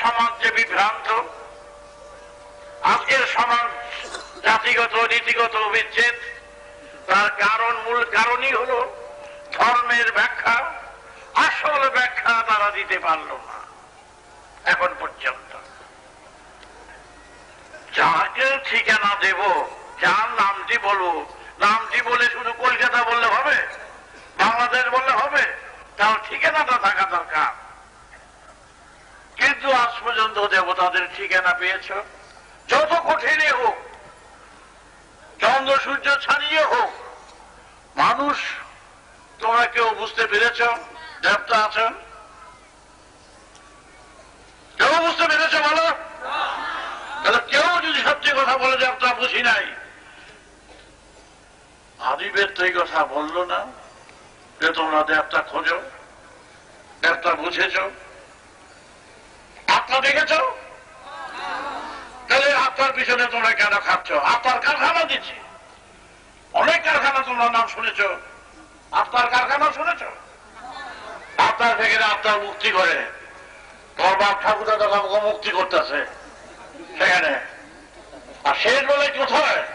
সমাজ যে বিভ্রান্ত, আজকের সমাজ জাতিগত, নীতিগত বিচ্ছেদ তার কারণ, মূল কারণই হল ধর্মের ব্যাখ্যা, আসল ব্যাখ্যা তারা দিতে পারল না, এখন পর্যন্ত। যাকে ঠিকানা দেব, যার নামটি বলব, নামটি বলে শুধু কলকাতা বললে হবে? বাংলাদেশ বললে হবে? তার ঠিকানাটা থাকা দরকার। পর্যন্ত দেবতাদের ঠিকানা পেয়েছ? যত কঠিনই হোক, চন্দ্র, সূর্য ছাড়িয়ে হোক, মানুষ তোমরা কেউ বুঝতে পেরেছ? দেবতা আছেন? কেউ বুঝতে পেরেছ বলো? তাহলে কেউ যদি সত্যি কথা বলে দেবতা বুঝি নাই আদিবের তো এই কথা বলল না যে তোমরা দেবতা খোঁজো, দেবতা বুঝেছ। আত্মা দেখেছ? তাহলে আত্মার পিছনে তোমরা কেন খাচ্ছ? আত্মার কারখানা দিচ্ছি। অনেক কারখানা তোমরা নাম শুনেছ। আত্মার কারখানা শুনেছ? আত্মার থেকে আত্মার মুক্তি করে। তোর বাপ ঠাকুর দাদা মুক্তি করতেছে। সেখানে। আর শেষ বেলায় কোথায়?